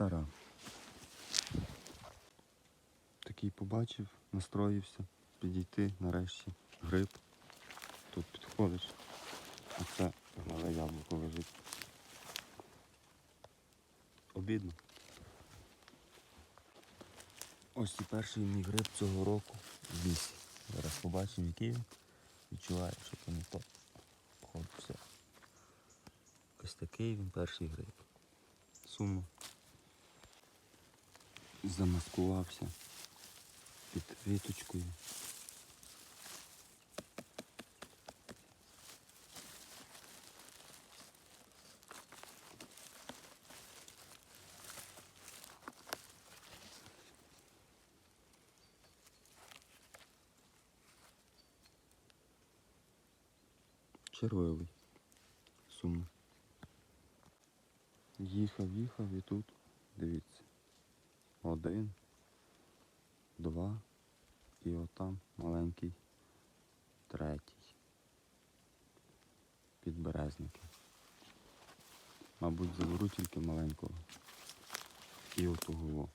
стара. Такий побачив, настроївся підійти нарешті. Гриб. Тут підходиш. А це гниле яблуко лежить. Обідно. Ось і перший мій гриб цього року в лісі. Зараз побачимо, який він. Відчуваю, що то не то. Походу все. Ось такий він перший гриб. Сумно. Замаскувався під віточкою. Червивий. Сумно. Їхав, їхав і тут, дивіться. Один, два і отам маленький третій. Підберезники. Мабуть, заберу тільки маленького. І отого.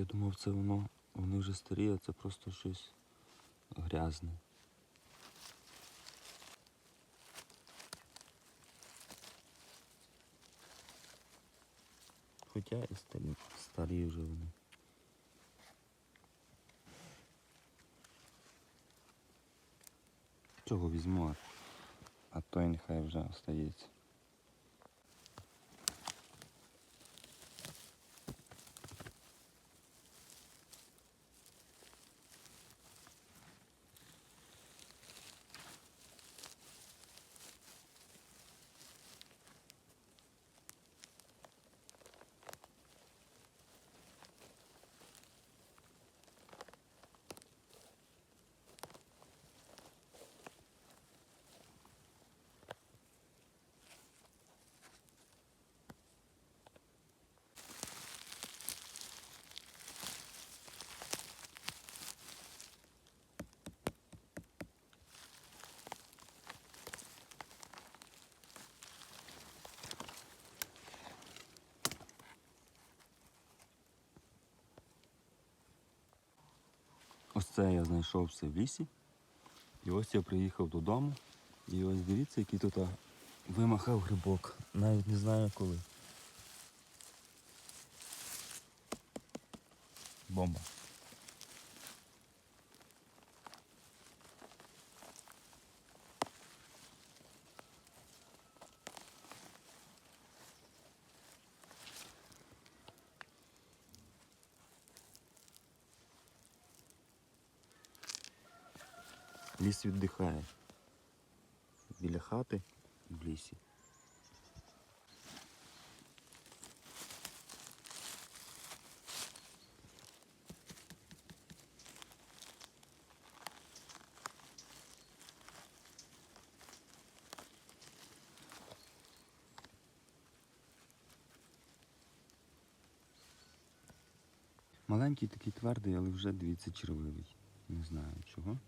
Я думав, це воно, вони вже старі, а це просто щось грязне. Хоча і старі, старі вже вони. Чого візьму, а- той нехай вже остається. Ось це я знайшов все в лісі. І ось я приїхав додому. І ось дивіться, який тут вимахав грибок. Навіть не знаю коли. Бомба. Ліс віддихає. Біля хати в лісі. Маленький такий твердий, але вже дивіться червивий. Не знаю чого.